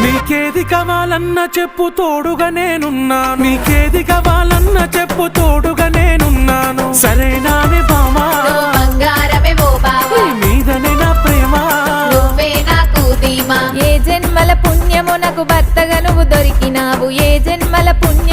మీకేది కావాలన్న చెప్పు తోడుగా నేనున్నాను. మీకేది కావాలన్న చెప్పు తోడుగా నేనున్నాను. సరేనా నా ప్రేమ. ఏ జన్మల పుణ్యము నాకు భర్తగా నువ్వు దొరికినావు. ఏ జన్మల పుణ్యం